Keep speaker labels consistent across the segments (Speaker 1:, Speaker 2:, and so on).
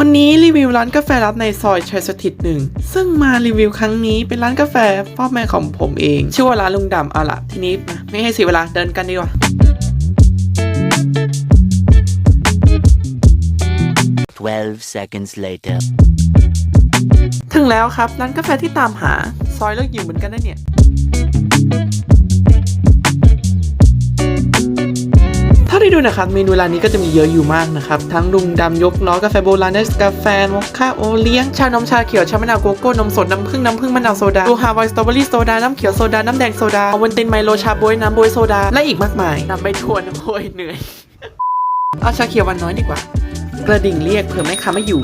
Speaker 1: วันนี้รีวิวร้านกาแฟลับในซอยชัยสถิตหนึ่ง ซึ่งมารีวิวครั้งนี้เป็นร้านกาแฟพ่อแม่ของผมเอง ชื่อว่าร้านลุงดำเอาละทีนี้มาไม่ให้เสียเวลาเดินกันดีกว่า
Speaker 2: 12 seconds later.
Speaker 1: ถึงแล้วครับร้านกาแฟที่ตามหา ซอยเลิกอยู่เหมือนกันนะเนี่ย ดูนะครับเมนูร้านนี้ก็จะมีเยอะอยู่มากนะครับ ทั้งลุงดำยกล้อกาแฟโบราณเนสกาแฟมอคค่าโอเลี้ยง ชานมชาเขียว ชามะนาวโกโก้ นมสด น้ำผึ้ง น้ำผึ้งมะนาวโซดาดูฮาวายสตรอเบอรี่โซดา น้ำเขียวโซดา น้ำแดงโซดาวันตินไมโลชาบวย น้ำบวยโซดา และอีกมากมายนำไปทวนโอ้ยเหนื่อย เอาชาเขียววันน้อยดีกว่า กระดิ่งเรียกเผื่อแม่ค้าไม่อยู่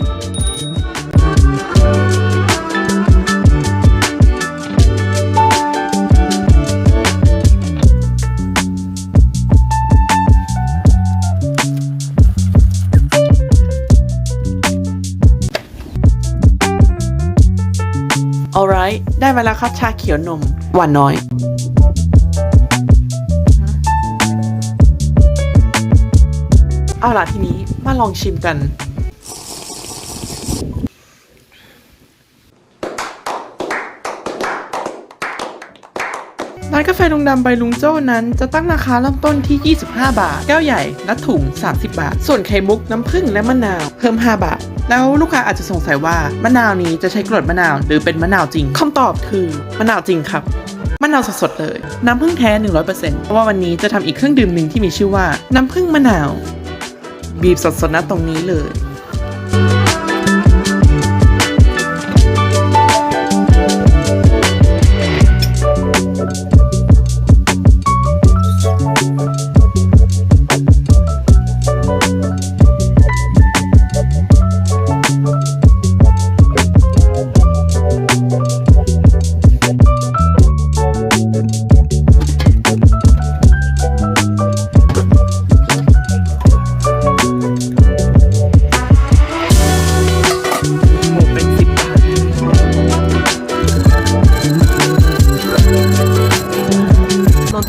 Speaker 1: alright ได้มาแล้วครับชาเขียวนมหวานน้อย เอาล่ะทีนี้มาลองชิมกัน ร้าน กาแฟลุงดำใบลุงโจ้นั้นจะตั้งราคาเริ่มต้นที่ 25 บาท แก้วใหญ่และถุง 30 บาท ส่วนไข่มุกน้ำผึ้งและมะนาว เพิ่ม 5 บาท แล้วลูกค้าอาจจะสงสัยว่ามะนาวนี้จะใช้กรดมะนาวหรือเป็นมะนาวจริงคำตอบคือมะนาวจริงครับมะนาวสดๆเลย น้ำผึ้งแท้ 100%เพราะว่าวันนี้จะทำอีกเครื่องดื่มหนึ่งที่มีชื่อว่า น้ำผึ้งมะนาว บีบสดๆนะตรงนี้เลย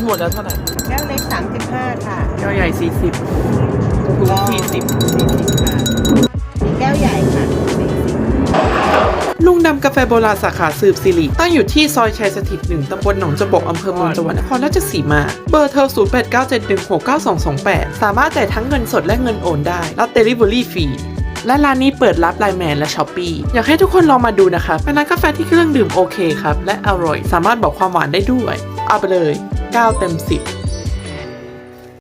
Speaker 1: หมดแล้วเท่าไหร่
Speaker 3: แก้วเล็ก 35 ค่ะ
Speaker 1: แก้วใหญ่สี่สิบถุงสี่สิบ
Speaker 3: 40ค่ะมีแก้วใหญ่ค่ะ
Speaker 1: ลุงดำกาแฟโบราณสาขาสืบสิริตั้งอยู่ที่ซอยชัยสถิตหนึ่งตำบลหนองจบกอำเภอเมืองจังหวัดนครราชสีมา เบอร์โทร0 8 9 7 1 6 9 2 2 8 สามารถจ่ายทั้งเงินสดและเงินโอนได้ รับเดลิเวอรี่ฟรีและร้านนี้เปิดรับไลน์แมนและช้อปปีอยากให้ทุกคนลองมาดูนะคะเป็นร้านกาแฟที่เครื่องดื่มโอเคครับ และอร่อย สามารถบอกความหวานได้ด้วย เอาไปเลย 9 เต็ม 10